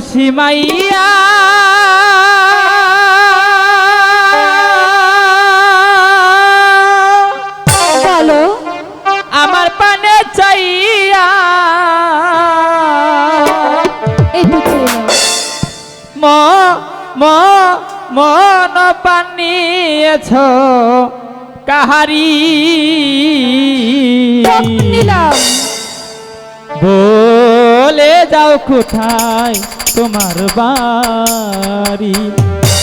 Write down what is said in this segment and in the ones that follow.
সীমাইয়া বলো। আমার পানে চাইয়া। ম ম মন পানিয়েছ কাহারি। নিলাম। বলে যাও কোথায়? তোমার বাড়ি।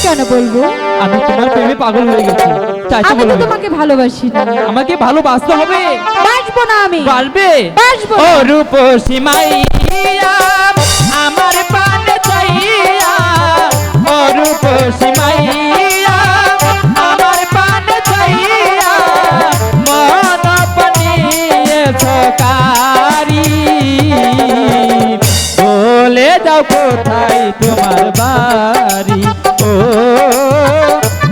কেন বলব? আমি তোমার প্রেমে পাগল হয়ে গেছি। তাই তো আমি তো বলবে তোমাকে ভালোবাসি না। আমাকে ভালোবাসতে হবে। বাঁচবো না আমি। পারবে বাঁচবো ও রূপসী মাইয়া। কোথায় তোমার বাড়ি? ও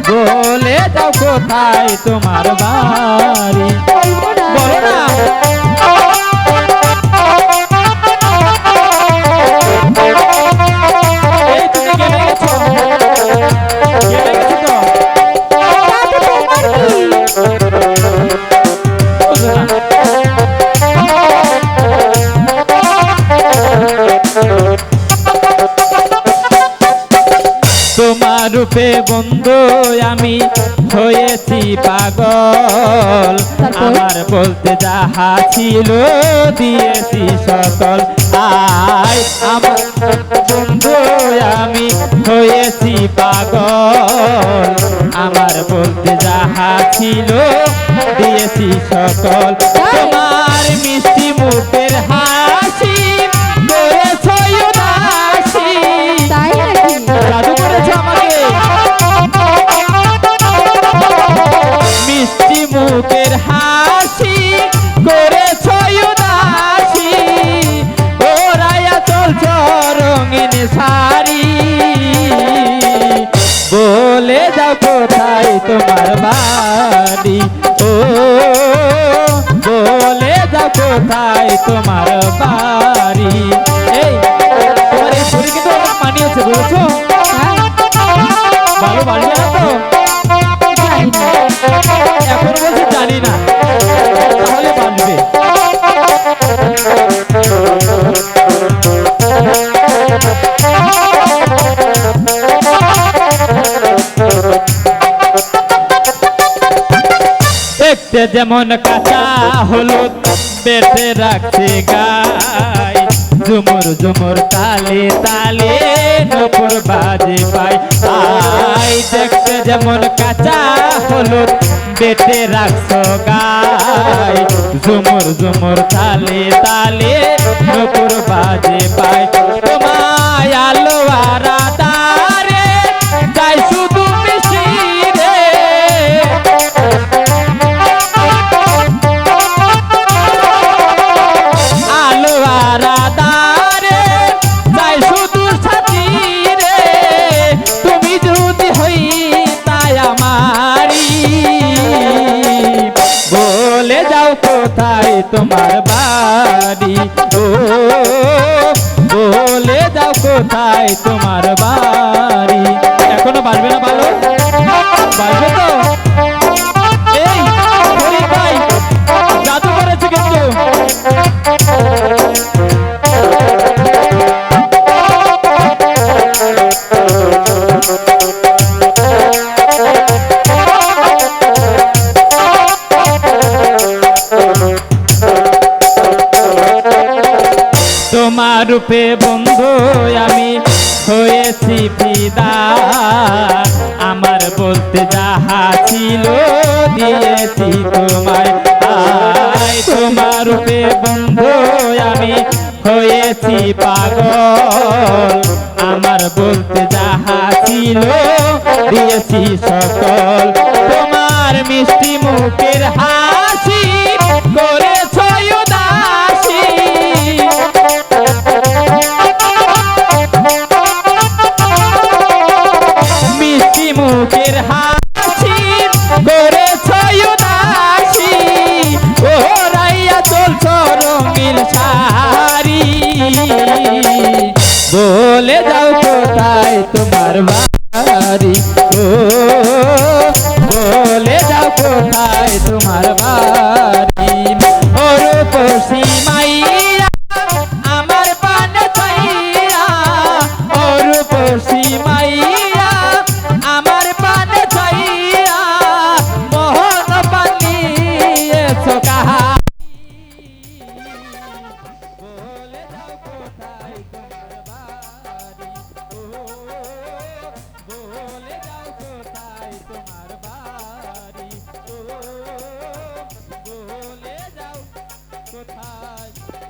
বলে যাও কোথায় তোমার বাড়ি? রূপে বন্ধু আমি হয়েছি পাগল। আমার বলতে যাহা ছিল দিয়েছি সকল আয় আমার বন্ধু আমি হয়েছি পাগল। আমার বলতে যাহা ছিল দিয়েছি সকল। তোমার মিষ্টি মুখের হাসি কোথায় তোমার বাড়ি। এই তোমার এই শরীর কিন্তু অনেক মানিয়েছে বুঝেছ হ্যাঁ, ভালো বাড়বে না তো? এখন বলছে জানি না। তাহলে বাঁচবে দেখতে যেমন কাঁচা হলুদ বেঁধে রাখছে গায় ঝুমুর ঝুমুর তালে তালে নপুর বাজে পাই। আই দেখতে যেমন কাঁচা হলুদ বেটে রাখছো গায় ঝুমুর ঝুমুর তালে তালে নপুর বাজে পাই। কোথায় তোমার বাড়ি? ও, বলে যাও কোথায় তোমার বাড়ি? এখনও পারবে না ভালো পারবে তো? তোমার রূপে বন্ধু, আমি হয়েছি ফিদা আমার বলতে যাহা ছিল, দিয়েছি তোমায়। তোমার রূপে বন্ধু, আমি হয়েছি পাগল। আমার বলতে যাহা ছিল, দিয়েছি সকল। তোমার মিষ্টি মুখের হাসি বাড়ি। ও বলে যাও কোথায় তোমার বাড়ি? life.